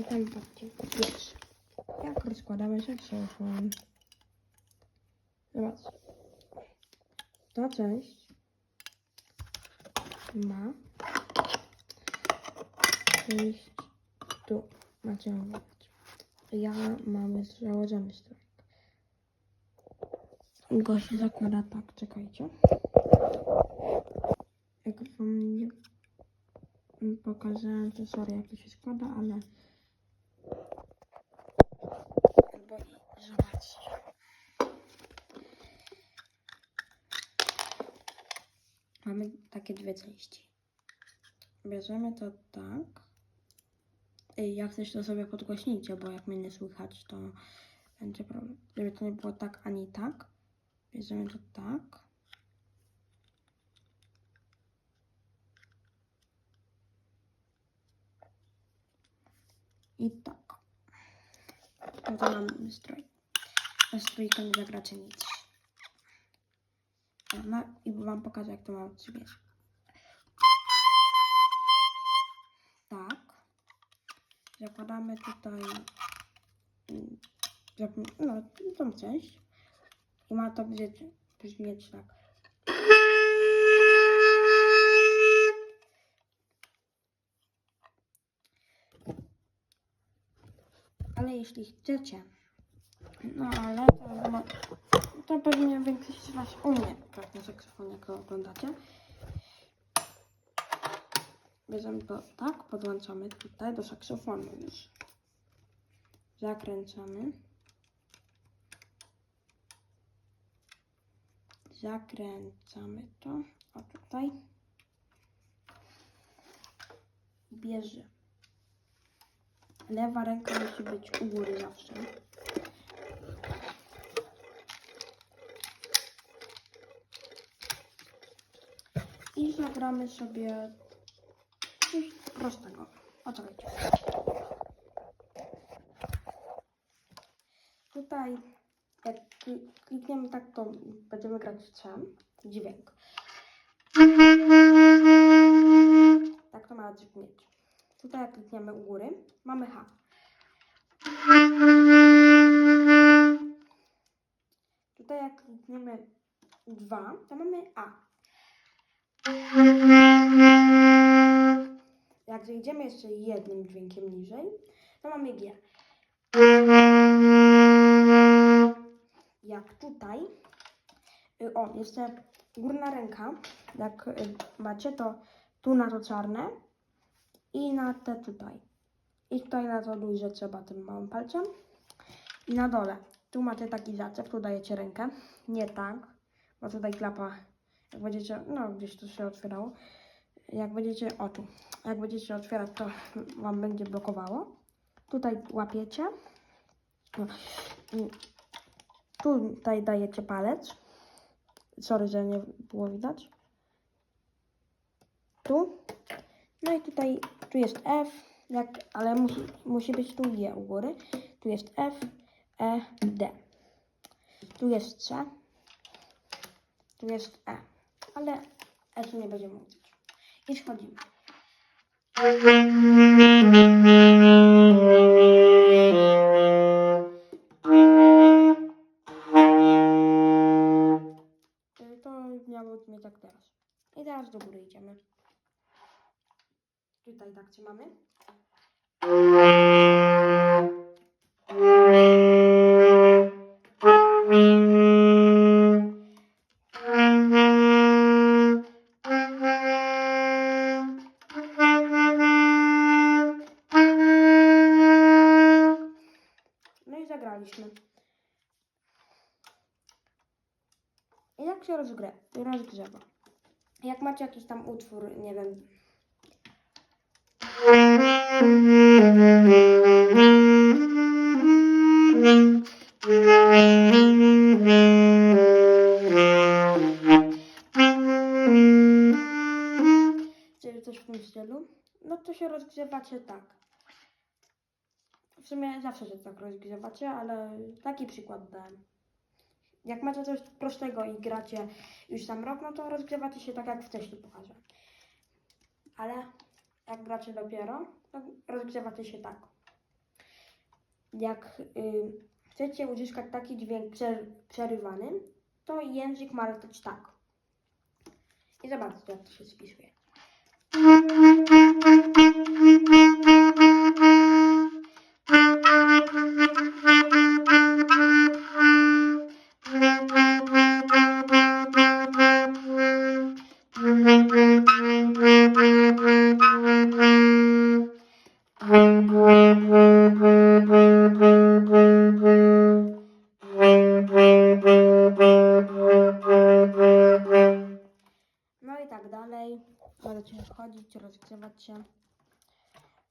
Witam w odcinku pierwszym. Jak rozkładamy saksofon? Zobacz. Ta część ma część tu. Macie oglądać. Ja mam założony strojk. Go się zakłada tak, czekajcie. Jak wam nie pokazałem, to sorry jak to się składa, ale I zobaczcie. Mamy takie dwie części. Bierzemy to tak. Jak coś to sobie podgłośnijcie, bo jak mnie nie słychać, to będzie problem. Żeby to nie było tak ani tak. Bierzemy to tak. I tak. No to mam strój. Na strójkę nie zagracie nic. Ja ma, I wam pokażę, jak to ma brzmieć. Tak. Zakładamy tutaj mm, no, tą część. I ma to brzmieć tak. Ale jeśli chcecie, no ale to, to pewnie większość z Was umie grać na saksofonie, jak oglądacie. Bierzemy to tak, podłączamy tutaj do saksofonu już. Zakręcamy. Zakręcamy to. O tutaj. Bierze. Lewa ręka musi być u góry zawsze. I zagramy sobie coś prostego. O co chodzi? Tutaj jak kli- klikniemy tak, to będziemy grać w C, dźwięk. Tak to ma brzmieć. Tutaj klikniemy u góry, mamy H. Tutaj jak klikniemy 2, to mamy A. Jak zejdziemy jeszcze jednym dźwiękiem niżej, to mamy G. Jak tutaj, y, o, jeszcze górna ręka, jak y, macie, to tu na to czarne i na te tutaj. I tutaj na to duże trzeba tym małym palcem. I na dole. Tu macie taki zaczep, tu dajecie rękę. Nie tak, bo tutaj klapa, jak będziecie, no gdzieś tu się otwierało. Jak będziecie, o tu, jak będziecie otwierać, to Wam będzie blokowało. Tutaj łapiecie. O, i Tutaj dajecie palec. Sorry, że nie było widać. Tu. No i tutaj, tu jest F, jak, ale musi, musi być tu G u góry. Tu jest F, E, D. Tu jest C. Tu jest E. Ale E tu nie będziemy mówić. I schodzimy. To miało brzmieć jak teraz. I teraz do góry idziemy. Tutaj tak trzymamy. No i zagraliśmy. I jak się rozgrę, rozgrzewa? Jak macie jakiś tam utwór, nie wiem. No to się rozgrzewacie tak. W sumie zawsze się tak rozgrzewacie, ale taki przykład dałem. Jak macie coś prostego i gracie już sam rok, no to rozgrzewacie się tak jak wcześniej pokażę. Ale jak gracie dopiero, rozgrzewacie się tak. jak y, chcecie uzyskać taki dźwięk przer- przerywany, to język ma latać tak. I zobaczcie, jak to się spisuje. Tak dalej. Możecie wchodzić, rozgrzewać się.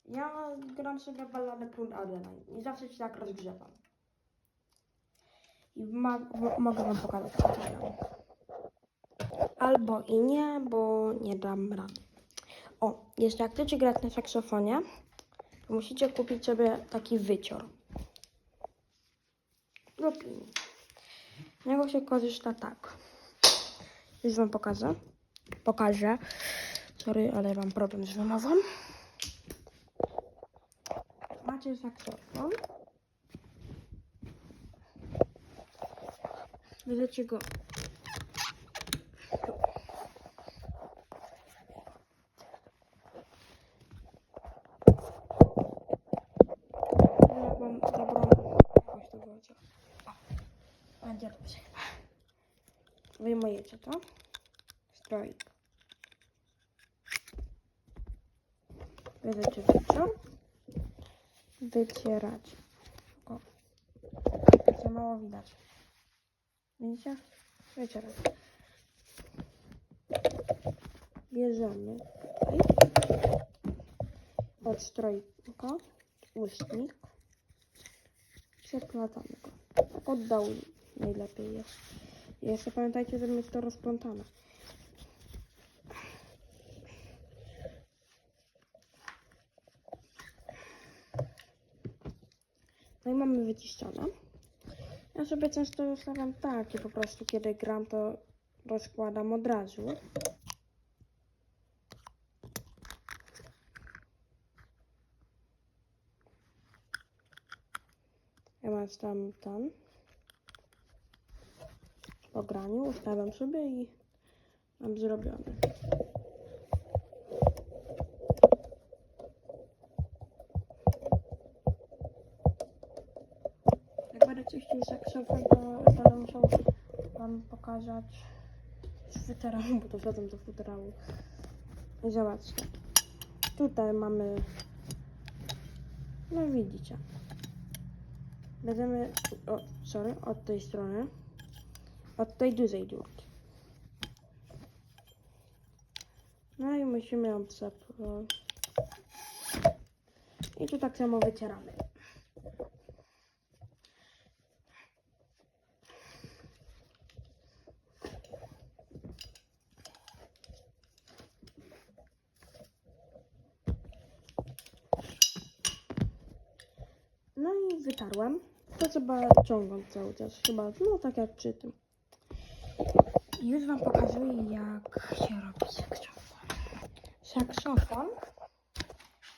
Ja gram sobie balladę Pun Adeline i zawsze się tak rozgrzewam. I ma, mo- mogę wam pokazać, to gram. Albo i nie, bo nie dam rady. O, jeszcze jak chcecie grać na saksofonie, to musicie kupić sobie taki wycior. Lub niego się korzysta tak. Już wam pokażę. Pokażę. Sorry, ale mam problem z wymową. Macie saksofon. Bierzecie go tu. Ja wam zabrałem jakoś to włożę. O, będzie dobrze chyba. Wyjmujecie to. Stroik. Bierzecie wyciąg. Wycierać. O. Co mało widać. Widzicie? Wycierać. Bierzemy od strojka ustnik. Przeplatamy go. Tak od najlepiej jest. Jeszcze pamiętajcie, żeby mieć to rozplątane. No i mamy wyciszczone. Ja sobie często ustawiam tak i po prostu kiedy gram to rozkładam od razu. Ja mam tam tam po graniu ustawiam sobie i mam zrobione. Jak będę czyścił saksofon, to będę musiał wam pokazać z futerału, bo to wracam do futerału. I zobaczcie. Tutaj mamy, no widzicie. Będziemy, o, sorry, od tej strony, od tej dużej dziurki. No i musimy ją przepchnąć. I tu tak samo wycieramy. No i wytarłam. To trzeba ciągnąć cały czas, chyba, no tak jak przy tym. I już Wam pokazuję, jak się robi saksofon. Saksofon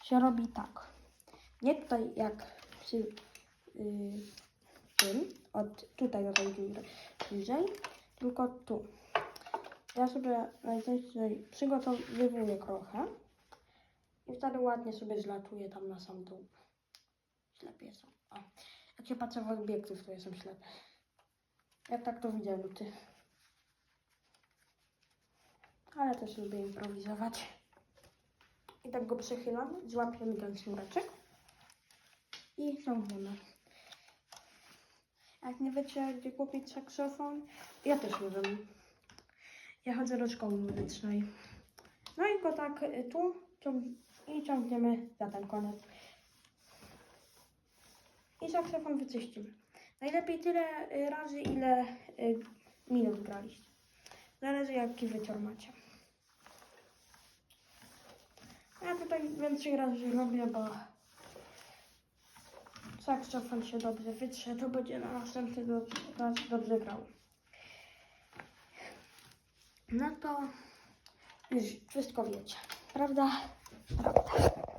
się robi tak. Nie tutaj jak przy yy, tym, od tutaj do tej bliżej, tylko tu. Ja sobie najczęściej przygotowuję trochę i wtedy ładnie sobie zlatuję tam na sam dół. Ślepy jestem. O. Jak się patrzę w obiektyw, to jestem ślepy. Jak tak to widzę luty. Ale też lubię improwizować. I tak go przechylam, złapiemy ten sznureczek i ciągniemy. Jak nie wiecie, gdzie kupić saksofon, ja też nie wiem. Ja chodzę do szkoły muzycznej. No i go tak y, tu ciąg i ciągniemy za ten koniec. I saksofon wyczyścimy. Najlepiej tyle y, razy, ile y, minut graliście. Zależy jaki wycior macie. Ja tutaj więcej razy robię, bo saksofon się dobrze wytrze, to będzie na następny raz dobrze grał. No to już wszystko wiecie, prawda? Prawda.